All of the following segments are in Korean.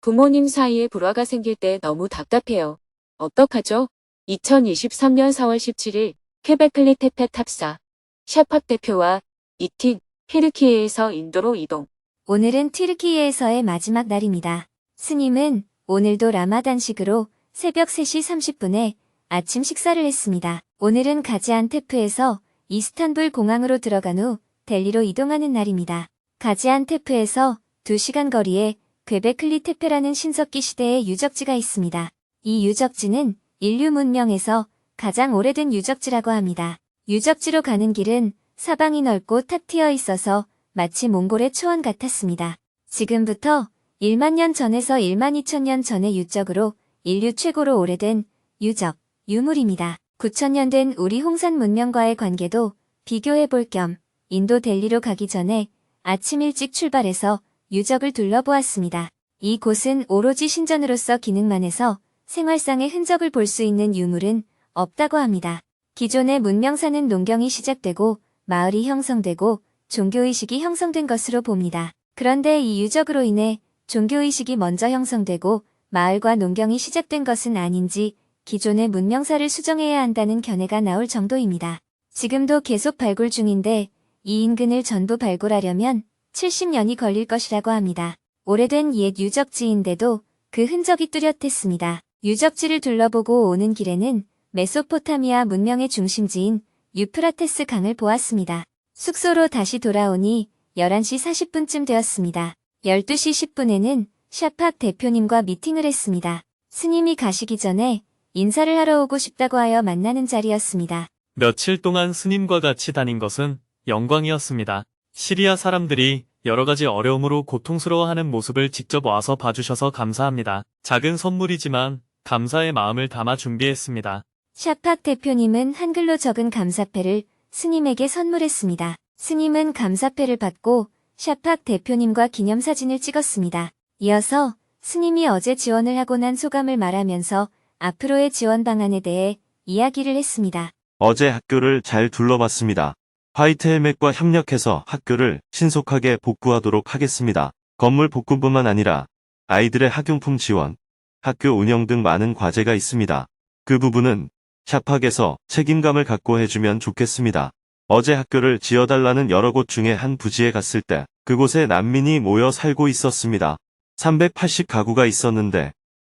부모님 사이에 불화가 생길 때 너무 답답해요. 어떡하죠? 2023년 4월 17일 퀘베클리 테페 탑사 샤팍 대표와 이틴 피르키예에서 인도로 이동. 오늘은 튀르키예에서의 마지막 날입니다. 스님은 오늘도 라마단식으로 새벽 3시 30분에 아침 식사를 했습니다. 오늘은 가지안테프에서 이스탄불 공항으로 들어간 후 델리로 이동하는 날입니다. 가지안테프에서 2시간 거리에 괴베클리 테페라는 신석기 시대의 유적지가 있습니다. 이 유적지는 인류 문명에서 가장 오래된 유적지라고 합니다. 유적지로 가는 길은 사방이 넓고 탁 트여 있어서 마치 몽골의 초원 같았습니다. 지금부터 1만 년 전에서 1만 2천 년 전의 유적으로 인류 최고로 오래된 유적, 유물입니다. 9천 년 된 우리 홍산 문명과의 관계도 비교해 볼 겸 인도 델리로 가기 전에 아침 일찍 출발해서 유적을 둘러보았습니다. 이곳은 오로지 신전으로서 기능만 해서 생활상의 흔적을 볼 수 있는 유물은 없다고 합니다. 기존의 문명사는 농경이 시작되고 마을이 형성되고 종교의식이 형성된 것으로 봅니다. 그런데 이 유적으로 인해 종교의식이 먼저 형성되고 마을과 농경이 시작된 것은 아닌지 기존의 문명사를 수정해야 한다는 견해가 나올 정도입니다. 지금도 계속 발굴 중인데 이 인근을 전부 발굴하려면 70년이 걸릴 것이라고 합니다. 오래된 옛 유적지인데도 그 흔적이 뚜렷했습니다. 유적지를 둘러보고 오는 길에는 메소포타미아 문명의 중심지인 유프라테스 강을 보았습니다. 숙소로 다시 돌아오니 11시 40분쯤 되었습니다. 12시 10분에는 샤팍 대표님과 미팅을 했습니다. 스님이 가시기 전에 인사를 하러 오고 싶다고 하여 만나는 자리였습니다. 며칠 동안 스님과 같이 다닌 것은 영광이었습니다. 시리아 사람들이 여러 가지 어려움으로 고통스러워하는 모습을 직접 와서 봐주셔서 감사합니다. 작은 선물이지만 감사의 마음을 담아 준비했습니다. 샤팍 대표님은 한글로 적은 감사패를 스님에게 선물했습니다. 스님은 감사패를 받고 샤팍 대표님과 기념사진을 찍었습니다. 이어서 스님이 어제 지원을 하고 난 소감을 말하면서 앞으로의 지원 방안에 대해 이야기를 했습니다. 어제 학교를 잘 둘러봤습니다. 화이트 헬멧과 협력해서 학교를 신속하게 복구하도록 하겠습니다. 건물 복구뿐만 아니라 아이들의 학용품 지원, 학교 운영 등 많은 과제가 있습니다. 그 부분은 샤팍에서 책임감을 갖고 해주면 좋겠습니다. 어제 학교를 지어달라는 여러 곳 중에 한 부지에 갔을 때 그곳에 난민이 모여 살고 있었습니다. 380 가구가 있었는데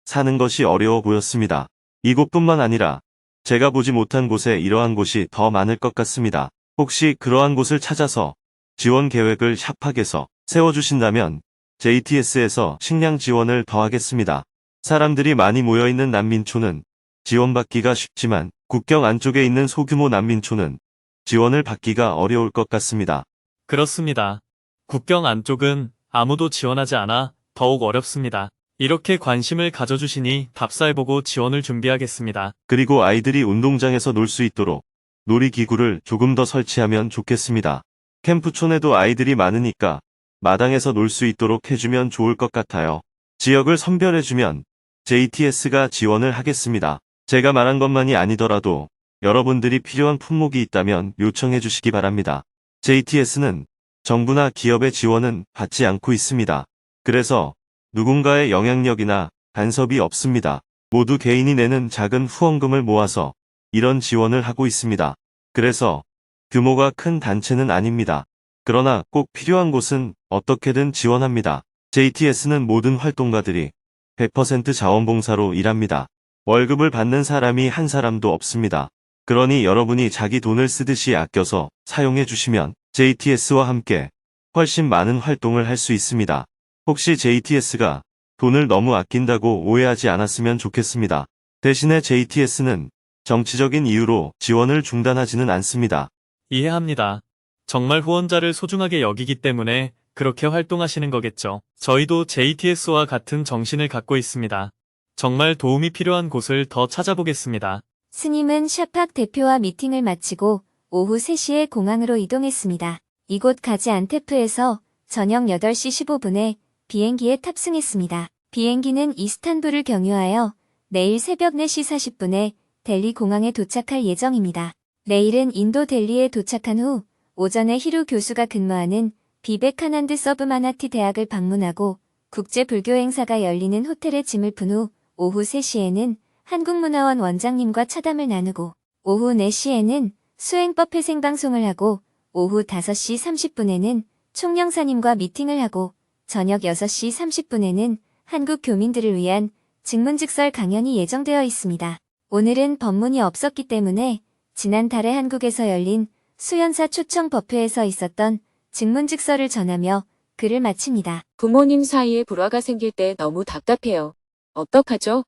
사는 것이 어려워 보였습니다. 이곳뿐만 아니라 제가 보지 못한 곳에 이러한 곳이 더 많을 것 같습니다. 혹시 그러한 곳을 찾아서 지원 계획을 샵하게서 세워주신다면 JTS에서 식량 지원을 더하겠습니다. 사람들이 많이 모여있는 난민촌은 지원받기가 쉽지만 국경 안쪽에 있는 소규모 난민촌은 지원을 받기가 어려울 것 같습니다. 그렇습니다. 국경 안쪽은 아무도 지원하지 않아 더욱 어렵습니다. 이렇게 관심을 가져주시니 답사해보고 지원을 준비하겠습니다. 그리고 아이들이 운동장에서 놀 수 있도록 놀이기구를 조금 더 설치하면 좋겠습니다. 캠프촌에도 아이들이 많으니까 마당에서 놀 수 있도록 해주면 좋을 것 같아요. 지역을 선별해주면 JTS가 지원을 하겠습니다. 제가 말한 것만이 아니더라도 여러분들이 필요한 품목이 있다면 요청해 주시기 바랍니다. JTS는 정부나 기업의 지원은 받지 않고 있습니다. 그래서 누군가의 영향력이나 간섭이 없습니다. 모두 개인이 내는 작은 후원금을 모아서 이런 지원을 하고 있습니다. 그래서 규모가 큰 단체는 아닙니다. 그러나 꼭 필요한 곳은 어떻게든 지원합니다. JTS는 모든 활동가들이 100% 자원봉사로 일합니다. 월급을 받는 사람이 한 사람도 없습니다. 그러니 여러분이 자기 돈을 쓰듯이 아껴서 사용해 주시면 JTS와 함께 훨씬 많은 활동을 할 수 있습니다. 혹시 JTS가 돈을 너무 아낀다고 오해하지 않았으면 좋겠습니다. 대신에 JTS는 정치적인 이유로 지원을 중단하지는 않습니다. 이해합니다. 정말 후원자를 소중하게 여기기 때문에 그렇게 활동하시는 거겠죠. 저희도 JTS와 같은 정신을 갖고 있습니다. 정말 도움이 필요한 곳을 더 찾아보겠습니다. 스님은 샤팍 대표와 미팅을 마치고 오후 3시에 공항으로 이동했습니다. 이곳 가지 안테프에서 저녁 8시 15분에 비행기에 탑승했습니다. 비행기는 이스탄불을 경유하여 내일 새벽 4시 40분에 델리 공항에 도착할 예정입니다. 내일은 인도 델리에 도착한 후 오전에 히루 교수가 근무하는 비베카난드 서브마나티 대학을 방문하고 국제 불교 행사가 열리는 호텔에 짐을 푼 후 오후 3시에는 한국문화원 원장님과 차담을 나누고 오후 4시에는 수행법 회생방송을 하고 오후 5시 30분에는 총영사님과 미팅을 하고 저녁 6시 30분에는 한국 교민들을 위한 증문즉설 강연이 예정되어 있습니다. 오늘은 법문이 없었기 때문에 지난달에 한국에서 열린 수연사 초청 법회에서 있었던 증문즉설을 전하며 글을 마칩니다. 부모님 사이에 불화가 생길 때 너무 답답해요. 어떡하죠?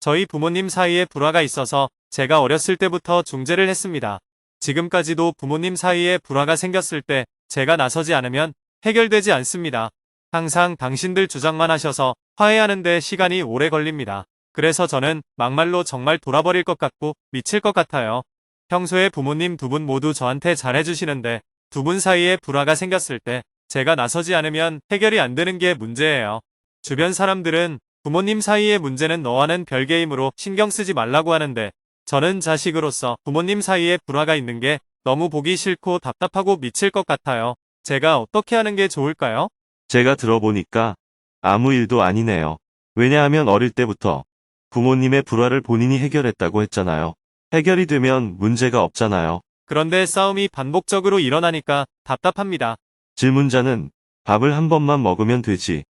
저희 부모님 사이에 불화가 있어서 제가 어렸을 때부터 중재를 했습니다. 지금까지도 부모님 사이에 불화가 생겼을 때 제가 나서지 않으면 해결되지 않습니다. 항상 당신들 주장만 하셔서 화해하는데 시간이 오래 걸립니다. 그래서 저는 막말로 정말 돌아버릴 것 같고 미칠 것 같아요. 평소에 부모님 두 분 모두 저한테 잘해주시는데 두 분 사이에 불화가 생겼을 때 제가 나서지 않으면 해결이 안 되는 게 문제예요. 주변 사람들은 부모님 사이의 문제는 너와는 별개이므로 신경 쓰지 말라고 하는데 저는 자식으로서 부모님 사이에 불화가 있는 게 너무 보기 싫고 답답하고 미칠 것 같아요. 제가 어떻게 하는 게 좋을까요? 제가 들어보니까 아무 일도 아니네요. 왜냐하면 어릴 때부터 부모님의 불화를 본인이 해결했다고 했잖아요. 해결이 되면 문제가 없잖아요. 그런데 싸움이 반복적으로 일어나니까 답답합니다. 질문자는 밥을 한 번만 먹으면 되지.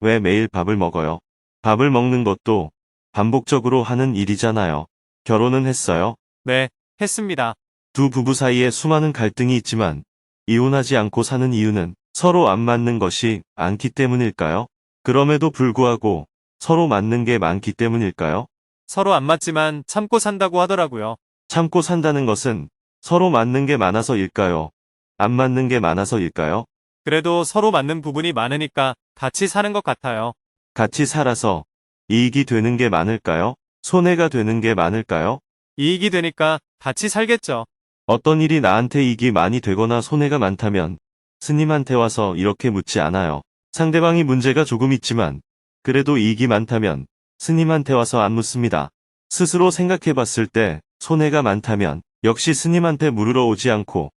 왜 매일 밥을 먹어요? 밥을 먹는 것도 반복적으로 하는 일이잖아요. 결혼은 했어요. 네, 했습니다. 두 부부 사이에 수많은 갈등이 있지만 이혼하지 않고 사는 이유는 서로 안 맞는 것이 많기 때문일까요? 그럼에도 불구하고 서로 맞는 게 많기 때문일까요? 서로 안 맞지만 참고 산다고 하더라고요. 참고 산다는 것은 서로 맞는 게 많아서일까요? 안 맞는 게 많아서일까요? 그래도 서로 맞는 부분이 많으니까 같이 사는 것 같아요. 같이 살아서 이익이 되는 게 많을까요? 손해가 되는 게 많을까요? 이익이 되니까 같이 살겠죠. 어떤 일이 나한테 이익이 많이 되거나 손해가 많다면 스님한테 와서 이렇게 묻지 않아요. 상대방이 문제가 조금 있지만 그래도 이익이 많다면 스님한테 와서 안 묻습니다. 스스로 생각해 봤을 때 손해가 많다면 역시 스님한테 물으러 오지 않고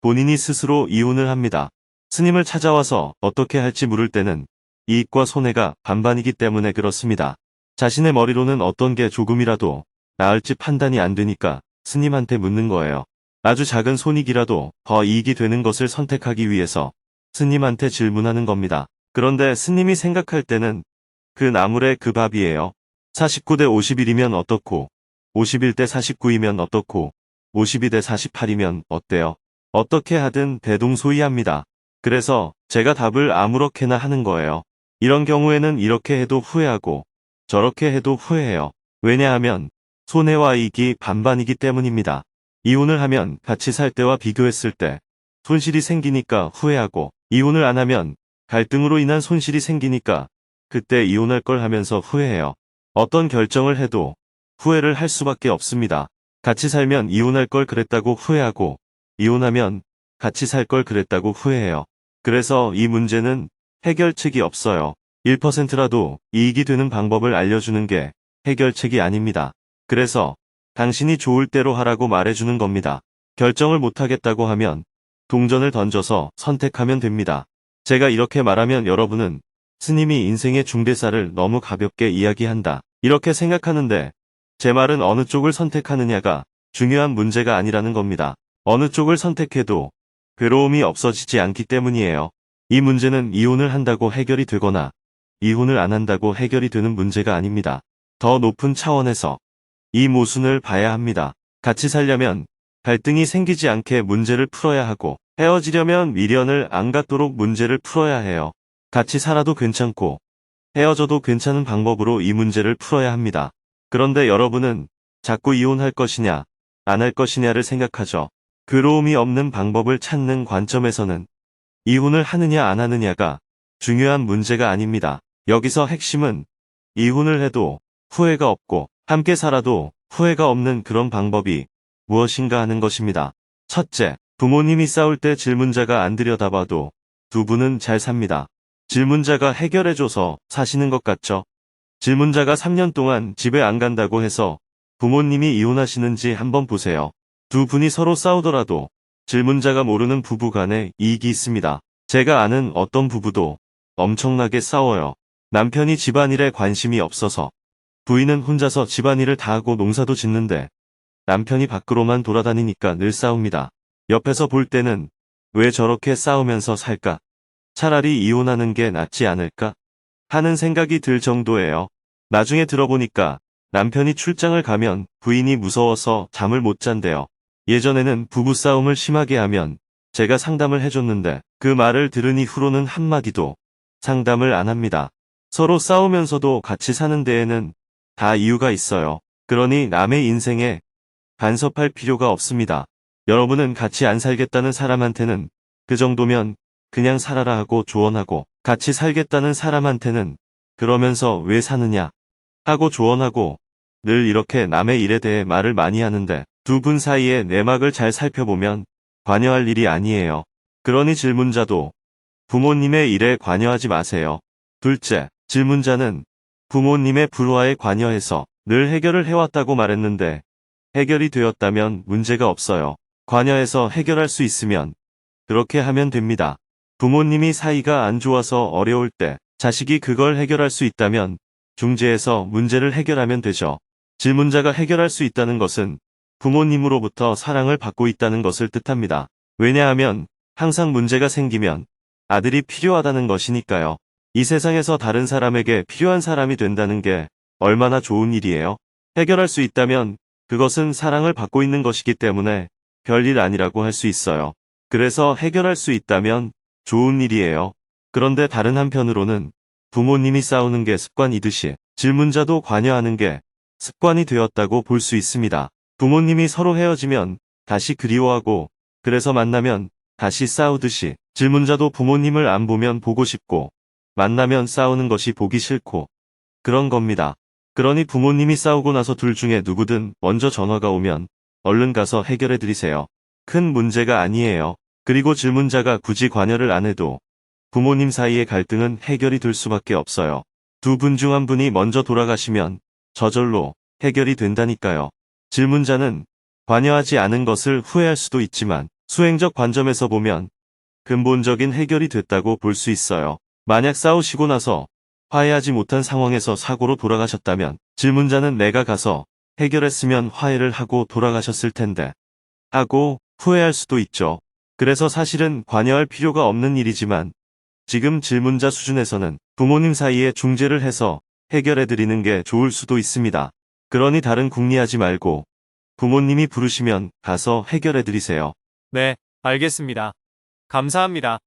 본인이 스스로 이혼을 합니다. 스님을 찾아와서 어떻게 할지 물을 때는 이익과 손해가 반반이기 때문에 그렇습니다. 자신의 머리로는 어떤 게 조금이라도 나을지 판단이 안 되니까 스님한테 묻는 거예요. 아주 작은 손익이라도 더 이익이 되는 것을 선택하기 위해서 스님한테 질문하는 겁니다. 그런데 스님이 생각할 때는 그 나물의 그 밥이에요. 49대 51이면 어떻고, 51대 49이면 어떻고, 52대 48이면 어때요? 어떻게 하든 대동소이합니다. 그래서 제가 답을 아무렇게나 하는 거예요. 이런 경우에는 이렇게 해도 후회하고, 저렇게 해도 후회해요. 왜냐하면 손해와 이익이 반반이기 때문입니다. 이혼을 하면 같이 살 때와 비교했을 때 손실이 생기니까 후회하고 이혼을 안 하면 갈등으로 인한 손실이 생기니까 그때 이혼할 걸 하면서 후회해요. 어떤 결정을 해도 후회를 할 수밖에 없습니다. 같이 살면 이혼할 걸 그랬다고 후회하고 이혼하면 같이 살 걸 그랬다고 후회해요. 그래서 이 문제는 해결책이 없어요. 1%라도 이익이 되는 방법을 알려주는 게 해결책이 아닙니다. 그래서 당신이 좋을 대로 하라고 말해주는 겁니다. 결정을 못하겠다고 하면 동전을 던져서 선택하면 됩니다. 제가 이렇게 말하면 여러분은 스님이 인생의 중대사를 너무 가볍게 이야기한다. 이렇게 생각하는데 제 말은 어느 쪽을 선택하느냐가 중요한 문제가 아니라는 겁니다. 어느 쪽을 선택해도 괴로움이 없어지지 않기 때문이에요. 이 문제는 이혼을 한다고 해결이 되거나 이혼을 안 한다고 해결이 되는 문제가 아닙니다. 더 높은 차원에서 이 모순을 봐야 합니다. 같이 살려면 갈등이 생기지 않게 문제를 풀어야 하고 헤어지려면 미련을 안 갖도록 문제를 풀어야 해요. 같이 살아도 괜찮고 헤어져도 괜찮은 방법으로 이 문제를 풀어야 합니다. 그런데 여러분은 자꾸 이혼할 것이냐, 안 할 것이냐를 생각하죠. 괴로움이 없는 방법을 찾는 관점에서는 이혼을 하느냐 안 하느냐가 중요한 문제가 아닙니다. 여기서 핵심은 이혼을 해도 후회가 없고 함께 살아도 후회가 없는 그런 방법이 무엇인가 하는 것입니다. 첫째, 부모님이 싸울 때 질문자가 안 들여다봐도 두 분은 잘 삽니다. 질문자가 해결해줘서 사시는 것 같죠? 질문자가 3년 동안 집에 안 간다고 해서 부모님이 이혼하시는지 한번 보세요. 두 분이 서로 싸우더라도 질문자가 모르는 부부 간에 이익이 있습니다. 제가 아는 어떤 부부도 엄청나게 싸워요. 남편이 집안일에 관심이 없어서 부인은 혼자서 집안일을 다 하고 농사도 짓는데 남편이 밖으로만 돌아다니니까 늘 싸웁니다. 옆에서 볼 때는 왜 저렇게 싸우면서 살까? 차라리 이혼하는 게 낫지 않을까? 하는 생각이 들 정도예요. 나중에 들어보니까 남편이 출장을 가면 부인이 무서워서 잠을 못 잔대요. 예전에는 부부싸움을 심하게 하면 제가 상담을 해줬는데 그 말을 들은 이후로는 한마디도 상담을 안 합니다. 서로 싸우면서도 같이 사는 데에는 다 이유가 있어요. 그러니 남의 인생에 간섭할 필요가 없습니다. 여러분은 같이 안 살겠다는 사람한테는 그 정도면 그냥 살아라 하고 조언하고 같이 살겠다는 사람한테는 그러면서 왜 사느냐 하고 조언하고 늘 이렇게 남의 일에 대해 말을 많이 하는데 두 분 사이의 내막을 잘 살펴보면 관여할 일이 아니에요. 그러니 질문자도 부모님의 일에 관여하지 마세요. 둘째, 질문자는 부모님의 불화에 관여해서 늘 해결을 해왔다고 말했는데 해결이 되었다면 문제가 없어요. 관여해서 해결할 수 있으면 그렇게 하면 됩니다. 부모님이 사이가 안 좋아서 어려울 때 자식이 그걸 해결할 수 있다면 중재해서 문제를 해결하면 되죠. 질문자가 해결할 수 있다는 것은 부모님으로부터 사랑을 받고 있다는 것을 뜻합니다. 왜냐하면 항상 문제가 생기면 아들이 필요하다는 것이니까요. 이 세상에서 다른 사람에게 필요한 사람이 된다는 게 얼마나 좋은 일이에요. 해결할 수 있다면 그것은 사랑을 받고 있는 것이기 때문에 별일 아니라고 할 수 있어요. 그래서 해결할 수 있다면 좋은 일이에요. 그런데 다른 한편으로는 부모님이 싸우는 게 습관이듯이 질문자도 관여하는 게 습관이 되었다고 볼 수 있습니다. 부모님이 서로 헤어지면 다시 그리워하고 그래서 만나면 다시 싸우듯이 질문자도 부모님을 안 보면 보고 싶고 만나면 싸우는 것이 보기 싫고 그런 겁니다. 그러니 부모님이 싸우고 나서 둘 중에 누구든 먼저 전화가 오면 얼른 가서 해결해 드리세요. 큰 문제가 아니에요. 그리고 질문자가 굳이 관여를 안 해도 부모님 사이의 갈등은 해결이 될 수밖에 없어요. 두 분 중 한 분이 먼저 돌아가시면 저절로 해결이 된다니까요. 질문자는 관여하지 않은 것을 후회할 수도 있지만 수행적 관점에서 보면 근본적인 해결이 됐다고 볼 수 있어요. 만약 싸우시고 나서 화해하지 못한 상황에서 사고로 돌아가셨다면 질문자는 내가 가서 해결했으면 화해를 하고 돌아가셨을 텐데 하고 후회할 수도 있죠. 그래서 사실은 관여할 필요가 없는 일이지만 지금 질문자 수준에서는 부모님 사이에 중재를 해서 해결해드리는 게 좋을 수도 있습니다. 그러니 다른 궁리하지 말고 부모님이 부르시면 가서 해결해드리세요. 네, 알겠습니다. 감사합니다.